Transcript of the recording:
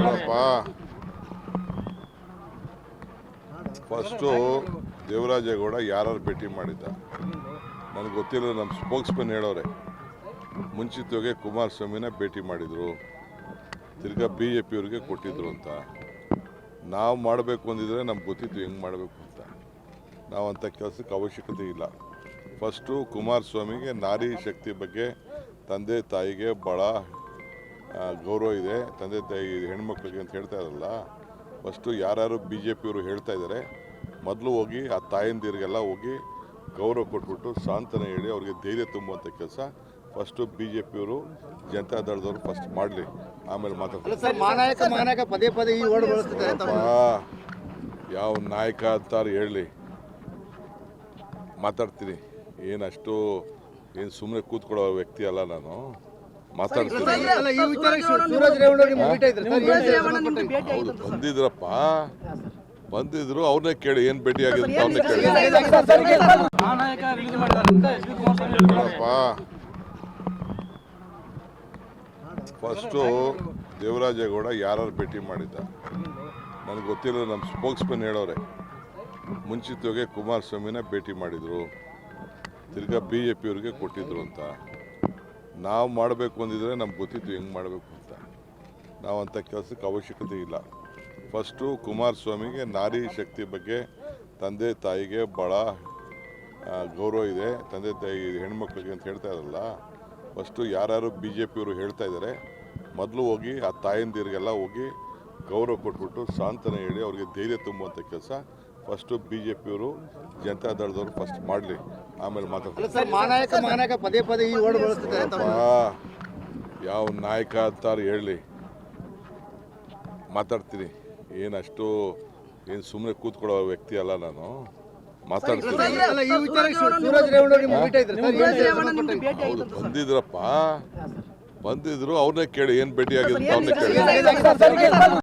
ನೋಡಪ್ಪ ಫಸ್ಟು ದೇವರಾಜೇಗೌಡ ಯಾರು ಭೇಟಿ ಮಾಡಿದ್ದ? ನನಗೆ ಗೊತ್ತಿಲ್ಲ ನಮ್ಮ ಸ್ಪೋಕ್ಸ್ಮನ್ ಹೇಳೋರೆ. ಮುಂಚಿತವಾಗಿ ಕುಮಾರಸ್ವಾಮಿನ ಭೇಟಿ ಮಾಡಿದರು. ತಿರ್ಗಾ ಬಿ ಜೆ ಪಿಯವ್ರಿಗೆ ಕೊಟ್ಟಿದ್ರು ಅಂತ. ನಾವು ಮಾಡಬೇಕು ಅಂದಿದ್ರೆ ನಮ್ಗೆ ಗೊತ್ತಿತ್ತು ಹೆಂಗೆ ಮಾಡಬೇಕು ಅಂತ. ನಾವು ಅಂಥ ಕೆಲಸಕ್ಕೆ ಅವಶ್ಯಕತೆ ಇಲ್ಲ. ಫಸ್ಟು ಕುಮಾರಸ್ವಾಮಿಗೆ ನಾರಿ ಶಕ್ತಿ ಬಗ್ಗೆ ತಂದೆ ತಾಯಿಗೆ ಭಾಳ ಗೌರವ ಇದೆ. ತಂದೆ ತಾಯಿ ಹೆಣ್ಮಕ್ಳಿಗೆ ಅಂತ ಹೇಳ್ತಾ ಇರಲ್ಲ ಫಸ್ಟು ಯಾರ್ಯಾರು ಬಿ ಜೆ ಪಿಯವರು ಹೇಳ್ತಾ ಇದ್ದಾರೆ ಮೊದಲು ಹೋಗಿ ಆ ತಾಯಂದಿರಿಗೆಲ್ಲ ಹೋಗಿ ಗೌರವ ಕೊಟ್ಬಿಟ್ಟು ಸಾಂತ್ವನ ಹೇಳಿ ಅವ್ರಿಗೆ ಧೈರ್ಯ ತುಂಬುವಂಥ ಕೆಲಸ ಫಸ್ಟು ಬಿ ಜೆ ಪಿಯವರು ಜನತಾ ದಳದವರು ಫಸ್ಟ್ ಮಾಡಲಿ. ಆಮೇಲೆ ಮಾತಾಡ್ತಾರೆ ಪದೇ ಈ ಯಾವ ನಾಯಕ ಅಂತಾರೆ ಹೇಳಿ. ಮಾತಾಡ್ತೀನಿ. ಏನಷ್ಟು ಏನು ಸುಮ್ಮನೆ ಕೂತ್ಕೊಳ್ಳೋ ವ್ಯಕ್ತಿ ಅಲ್ಲ ನಾನು. ಹೌದು ಬಂದಿದ್ರಪ್ಪ? ಬಂದಿದ್ರು ಅವ್ರನ್ನೇ ಕೇಳಿ ಏನು ಭೇಟಿ ಆಗಿದೆ ಅಂತ ಅವ್ರನ್ನೇ ಕೇಳಿ. ಫಸ್ಟು ದೇವರಾಜೇಗೌಡ ಯಾರು ಭೇಟಿ ಮಾಡಿದ್ದ? ನನಗೆ ಗೊತ್ತಿಲ್ಲ ನಮ್ಮ ಸ್ಪೋಕ್ಸ್ಮನ್ ಹೇಳೋರೆ. ಮುಂಚಿತವಾಗಿ ಕುಮಾರಸ್ವಾಮಿನ ಭೇಟಿ ಮಾಡಿದರು. ತಿರ್ಗಾ ಬಿ ಜೆ ಪಿಯವ್ರಿಗೆ ಕೊಟ್ಟಿದ್ರು ಅಂತ. ನಾವು ಮಾಡಬೇಕು ಅಂದಿದ್ರೆ ನಮ್ಗೆ ಗೊತ್ತಿತ್ತು ಹೆಂಗೆ ಮಾಡಬೇಕು ಅಂತ. ನಾವು ಅಂಥ ಕೆಲಸಕ್ಕೆ ಅವಶ್ಯಕತೆ ಇಲ್ಲ. ಫಸ್ಟು ಕುಮಾರಸ್ವಾಮಿಗೆ ನಾರಿ ಶಕ್ತಿ ಬಗ್ಗೆ ತಂದೆ ತಾಯಿಗೆ ಭಾಳ ಗೌರವ ಇದೆ. ತಂದೆ ತಾಯಿ ಹೆಣ್ಮಕ್ಳಿಗೆ ಅಂತ ಹೇಳ್ತಾ ಇರಲ್ಲ ಫಸ್ಟು ಯಾರು ಬಿ ಜೆ ಪಿಯವರು ಹೇಳ್ತಾ ಇದ್ದಾರೆ, ಮೊದಲು ಹೋಗಿ ಆ ತಾಯಂದಿರಿಗೆಲ್ಲ ಹೋಗಿ ಗೌರವ ಕೊಟ್ಬಿಟ್ಟು ಸಾಂತ್ವನ ಹೇಳಿ ಅವ್ರಿಗೆ ಧೈರ್ಯ ತುಂಬುವಂಥ ಕೆಲಸ. ಫಸ್ಟು ಬಿ ಜೆ ಪಿಯವರು ಜನತಾ ದಳದವರು ಫಸ್ಟ್ ಮಾಡಲಿ ಆಮೇಲೆ ಮಾತಾಡ್ತಾರೆ ಪದೇ ಪದೇ ಈ ಯಾವ ನಾಯಕ ಅಂತಾರೆ ಹೇಳಿ ಮಾತಾಡ್ತೀನಿ ಏನು ಅಷ್ಟು ಏನು ಸುಮ್ಮನೆ ಕೂತ್ಕೊಳ್ಳೋ ವ್ಯಕ್ತಿ ಅಲ್ಲ ನಾನು ಮಾತಾಡ್ತೀನಿ ಹೌದು ಬಂದಿದ್ರಪ್ಪ ಬಂದಿದ್ರು ಅವ್ರನ್ನೇ ಕೇಳಿ ಏನು ಭೇಟಿ ಆಗಿದೆ ಅಂತ ಅವ್ರನ್ನೇ ಕೇಳಿ